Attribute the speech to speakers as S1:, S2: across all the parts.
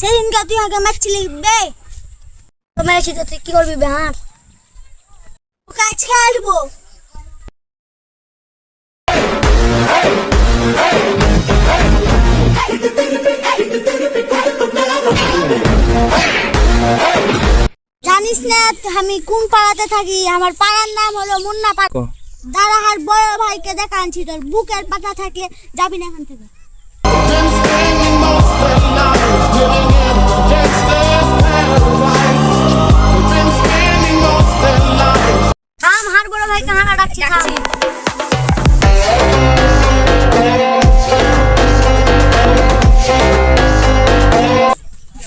S1: সেদিনকে তুই আগে মারছিলি বে তো মেরেছি তো তুই কি করবি ওকে আজকে আসব জানিস না আমি কোন পাড়াতে থাকি? আমার পাড়ার নাম হলো মুন্না পাড়া। দাদাহার বড় ভাইকে দেখা আনছি তোর বুকের পাতা থাকলে যাবি না এখান থেকে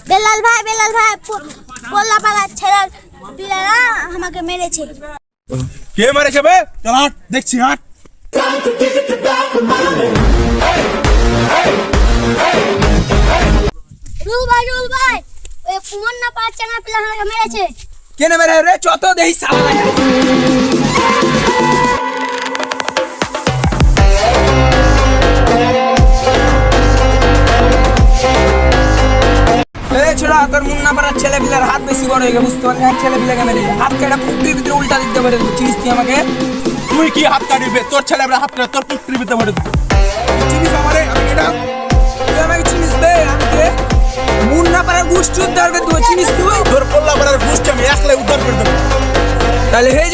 S1: বেলাল ভাই বেলাল ভাই পোল্লা পাড়ার ছেলের পিলারা আমাকে মেরেছে
S2: কে মারেছে বে? চল হাট দেখছি হাট।
S1: রুল ভাই রুল ভাই ওই না পাড়ার চাঙা পিলা মেরেছে।
S2: কেনে মেরে রে? চত দেহি সালা এ তোর মুন্না পাড়ার ছেলে পিলার হাত বেশি বড় হয়ে গেছে বুঝতে পারছিস এক ছেলে পিলাকে মেরে হাত কেটে পুকুরের ভিতরে উল্টা দিতে পারে চিনিস তুই আমাকে?
S3: তুই কি হাত কাটবি? তোর ছেলে আমরা হাত কাটে তোর পুত্রের ভিতরে দেবো।
S2: চিনিস আমারে? আমি কেটা তুই আমাকে চিনিস বে? আমি কে? মুন্না পাড়ার গোষ্ঠী উদ্ধার করে দেবো চিনিস তুই?
S3: তোর পোল্লা পাড়ার গোষ্ঠী আমি একলাই উদ্ধার করে দেবো।
S2: তাহলে হে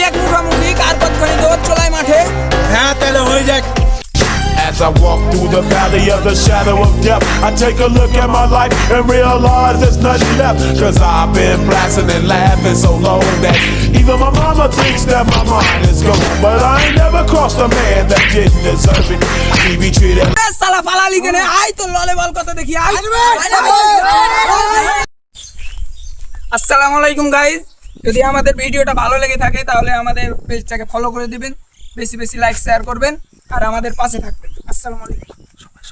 S4: As I walk through the valley of the shadow of death, I take a look at my life and realize there's nothing left. Cause I've been blasting and laughing so long that even my mama thinks that my mind is gone. But I ain't never crossed a man that didn't deserve it. He be treated
S2: সালা পালালি কেনে I তো ললে বল কত দেখি I আসসালামু আলাইকুম guys যদি আমাদের ভিডিওটা ভালো লেগে থাকে তাহলে আমাদের পেজটাকে ফলো করে দিবেন বেশি বেশি লাইক শেয়ার করবেন আর আমাদের পাশে থাকবেন আসসালামু আলাইকুম।
S4: সবাই